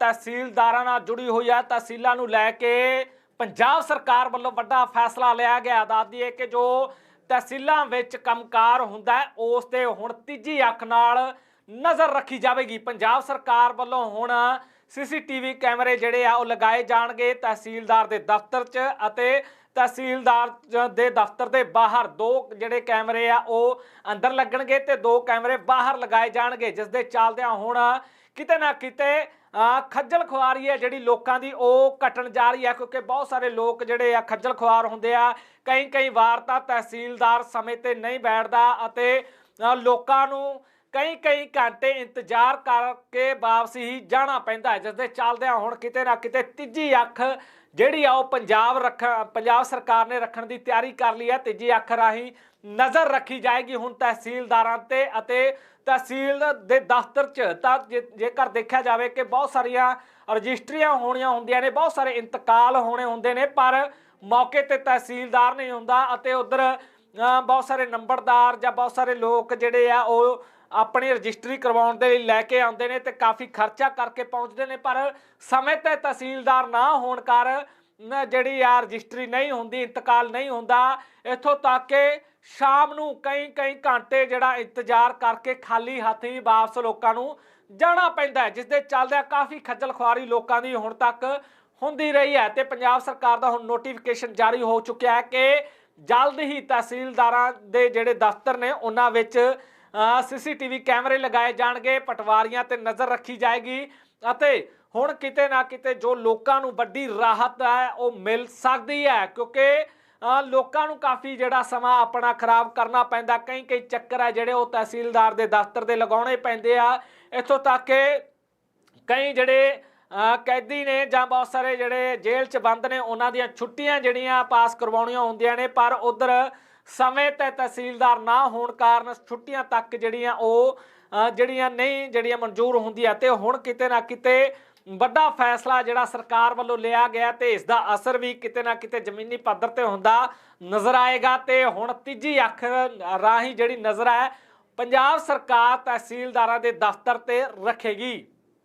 ਤਹਿਸੀਲਦਾਰਾਂ ਨਾਲ ਜੁੜੀ ਹੋਈ ਹੈ ਤਹਿਸੀਲਾਂ ਨੂੰ ਲੈ ਕੇ ਪੰਜਾਬ ਸਰਕਾਰ ਵੱਲੋਂ ਵੱਡਾ ਫੈਸਲਾ ਲਿਆ ਗਿਆ। ਦੱਸਦੀ ਹੈ ਕਿ ਜੋ ਤਹਿਸੀਲਾਂ ਵਿੱਚ ਕੰਮਕਾਰ ਹੁੰਦਾ ਉਸ ਤੇ ਹੁਣ ਤੀਜੀ ਅੱਖ ਨਾਲ ਨਜ਼ਰ ਰੱਖੀ ਜਾਵੇਗੀ। ਪੰਜਾਬ ਸਰਕਾਰ ਵੱਲੋਂ ਹੁਣ ਸੀਸੀਟੀਵੀ ਕੈਮਰੇ ਜਿਹੜੇ ਆ, ਉਹ ਲਗਾਏ ਜਾਣਗੇ ਤਹਿਸੀਲਦਾਰ ਦੇ ਦਫ਼ਤਰ 'ਚ ਅਤੇ ਤਹਿਸੀਲਦਾਰ ਦੇ ਦਫ਼ਤਰ ਦੇ ਬਾਹਰ ਦੋ ਜਿਹੜੇ ਕੈਮਰੇ ਆ, ਉਹ ਅੰਦਰ ਲੱਗਣਗੇ ਤੇ ਦੋ ਕੈਮਰੇ ਬਾਹਰ ਲਗਾਏ ਜਾਣਗੇ, ਜਿਸ ਦੇ ਚੱਲਦਿਆਂ ਹੁਣ ਕਿਤੇ ਨਾ ਕਿਤੇ ਖੱਜਲ ਖੁਆਰੀ ਹੈ ਜਿਹੜੀ ਲੋਕਾਂ ਦੀ, ਉਹ ਘਟਣ ਜਾ ਰਹੀ ਹੈ ਕਿਉਂਕਿ ਬਹੁਤ ਸਾਰੇ ਲੋਕ ਜਿਹੜੇ ਆ ਖੱਜਲ ਖੁਆਰ ਹੁੰਦੇ ਆ ਕਈ ਕਈ ਵਾਰ ਤਾਂ ਤਹਿਸੀਲਦਾਰ ਸਮੇਂ ਤੇ ਨਹੀਂ ਬੈਠਦਾ ਅਤੇ ਲੋਕਾਂ ਨੂੰ ਕਈ ਕਈ ਘੰਟੇ ਇੰਤਜ਼ਾਰ ਕਰਕੇ ਵਾਪਸ ਹੀ ਜਾਣਾ ਪੈਂਦਾ ਹੈ ਜਿਸ ਦੇ ਚੱਲਦਿਆਂ ਹੁਣ ਕਿਤੇ ਨਾ ਕਿਤੇ ਤੀਜੀ ਅੱਖ ਜਿਹੜੀ ਆ ਉਹ ਪੰਜਾਬ ਰੱਖ, ਪੰਜਾਬ ਸਰਕਾਰ ਨੇ ਰੱਖਣ ਦੀ ਤਿਆਰੀ ਕਰ ਲਈ ਹੈ। ਤੀਜੀ ਅੱਖ ਰਾਹੀਂ ਨਜ਼ਰ ਰੱਖੀ ਜਾਏਗੀ ਹੁਣ ਤਹਿਸੀਲਦਾਰਾਂ ਤੇ ਅਤੇ ਤਹਿਸੀਲ ਦੇ ਦਫ਼ਤਰ 'ਚ। ਤਾਂ ਜੇ- ਜੇਕਰ ਦੇਖਿਆ ਜਾਵੇ ਕਿ ਬਹੁਤ ਸਾਰੀਆਂ ਰਜਿਸਟਰੀਆਂ ਹੋਣੀਆਂ ਹੁੰਦੀਆਂ ਨੇ, ਬਹੁਤ ਸਾਰੇ ਇੰਤਕਾਲ ਹੋਣੇ ਹੁੰਦੇ ਨੇ, ਪਰ ਮੌਕੇ ਤੇ ਤਹਿਸੀਲਦਾਰ ਨਹੀਂ ਹੁੰਦਾ ਅਤੇ ਉਧਰ ਬਹੁਤ ਸਾਰੇ ਨੰਬਰਦਾਰ ਜਾਂ ਬਹੁਤ ਸਾਰੇ ਲੋਕ ਜਿਹੜੇ ਆ ਉਹ ਆਪਣੀ ਰਜਿਸਟਰੀ ਕਰਵਾਉਣ ਦੇ ਲਈ ਲੈ ਕੇ ਆਉਂਦੇ ਨੇ ਤੇ ਕਾਫੀ ਖਰਚਾ ਕਰਕੇ ਪਹੁੰਚਦੇ ਨੇ, ਪਰ ਸਮੇਂ ਤੇ ਤਹਿਸੀਲਦਾਰ ਨਾ ਹੋਣ ਕਰ ਜਿਹੜੀ ਆ ਰਜਿਸਟਰੀ ਨਹੀਂ ਹੁੰਦੀ, ਇੰਤਕਾਲ ਨਹੀਂ ਹੁੰਦਾ, ਇੱਥੋਂ ਤੱਕ ਕਿ ਸ਼ਾਮ ਨੂੰ ਕਈ ਕਈ ਘੰਟੇ ਜਿਹੜਾ ਇੰਤਜ਼ਾਰ ਕਰਕੇ ਖਾਲੀ ਹੱਥ ਹੀ ਵਾਪਸ ਲੋਕਾਂ ਨੂੰ ਜਾਣਾ ਪੈਂਦਾ ਹੈ ਜਿਸ ਦੇ ਚੱਲਦਿਆਂ ਕਾਫੀ ਖੱਜਲ ਖੁਆਰੀ ਲੋਕਾਂ ਦੀ ਹੁਣ ਤੱਕ ਹੁੰਦੀ ਰਹੀ ਹੈ ਤੇ ਪੰਜਾਬ ਸਰਕਾਰ ਦਾ ਹੁਣ ਨੋਟੀਫਿਕੇਸ਼ਨ ਜਾਰੀ ਹੋ ਚੁੱਕਿਆ ਹੈ ਕਿ ਜਲਦ ਹੀ ਤਹਿਸੀਲਦਾਰਾਂ ਦੇ ਜਿਹੜੇ ਦਫ਼ਤਰ ਨੇ, ਉਹਨਾਂ ਵਿੱਚ ਸੀਸੀਟੀਵੀ ਕੈਮਰੇ ਲਗਾਏ ਜਾਣਗੇ, ਪਟਵਾਰੀਆਂ ਤੇ ਨਜ਼ਰ ਰੱਖੀ ਜਾਏਗੀ ਅਤੇ ਹੁਣ ਕਿਤੇ ਨਾ ਕਿਤੇ ਜੋ ਲੋਕਾਂ ਨੂੰ ਵੱਡੀ ਰਾਹਤ ਹੈ, ਉਹ ਮਿਲ ਸਕਦੀ ਹੈ ਕਿਉਂਕਿ ਲੋਕਾਂ ਨੂੰ ਕਾਫੀ ਜਿਹੜਾ ਸਮਾਂ ਆਪਣਾ ਖਰਾਬ ਕਰਨਾ ਪੈਂਦਾ। ਕਈ ਕਈ ਚੱਕਰ ਹੈ ਜਿਹੜੇ ਉਹ ਤਹਿਸੀਲਦਾਰ ਦੇ ਦਫ਼ਤਰ ਦੇ ਲਗਾਉਣੇ ਪੈਂਦੇ ਆ। ਇੱਥੋਂ ਤੱਕ ਕਿ ਕਈ ਜਿਹੜੇ ਕੈਦੀ ਨੇ ਜਾਂ ਬਹੁਤ ਸਾਰੇ ਜਿਹੜੇ ਜੇਲ੍ਹ 'ਚ ਬੰਦ ਨੇ, ਉਹਨਾਂ ਦੀਆਂ ਛੁੱਟੀਆਂ ਜਿਹੜੀਆਂ ਪਾਸ ਕਰਵਾਉਣੀਆਂ ਹੁੰਦੀਆਂ ਨੇ, ਪਰ ਉਧਰ ਸਮੇਂ ਤੇ ਤਹਿਸੀਲਦਾਰ ਨਾ ਹੋਣ ਕਾਰਨ ਛੁੱਟੀਆਂ ਤੱਕ ਜਿਹੜੀਆਂ ਉਹ ਜਿਹੜੀਆਂ ਨਹੀਂ, ਜਿਹੜੀਆਂ ਮਨਜ਼ੂਰ ਹੁੰਦੀਆਂ ਤੇ ਹੁਣ ਕਿਤੇ ਨਾ ਕਿਤੇ ਵੱਡਾ ਫੈਸਲਾ ਜਿਹੜਾ ਸਰਕਾਰ ਵੱਲੋਂ ਲਿਆ ਗਿਆ ਤੇ ਇਸ ਦਾ ਅਸਰ ਵੀ ਕਿਤੇ ਨਾ ਕਿਤੇ ਜ਼ਮੀਨੀ ਪੱਧਰ ਤੇ ਹੁੰਦਾ ਨਜ਼ਰ ਆਏਗਾ ਤੇ ਹੁਣ ਤੀਜੀ ਅੱਖ ਰਾਹੀਂ ਜਿਹੜੀ ਨਜ਼ਰ ਹੈ, ਪੰਜਾਬ ਸਰਕਾਰ ਤਹਿਸੀਲਦਾਰਾਂ ਦੇ ਦਫ਼ਤਰ ਤੇ ਰੱਖੇਗੀ।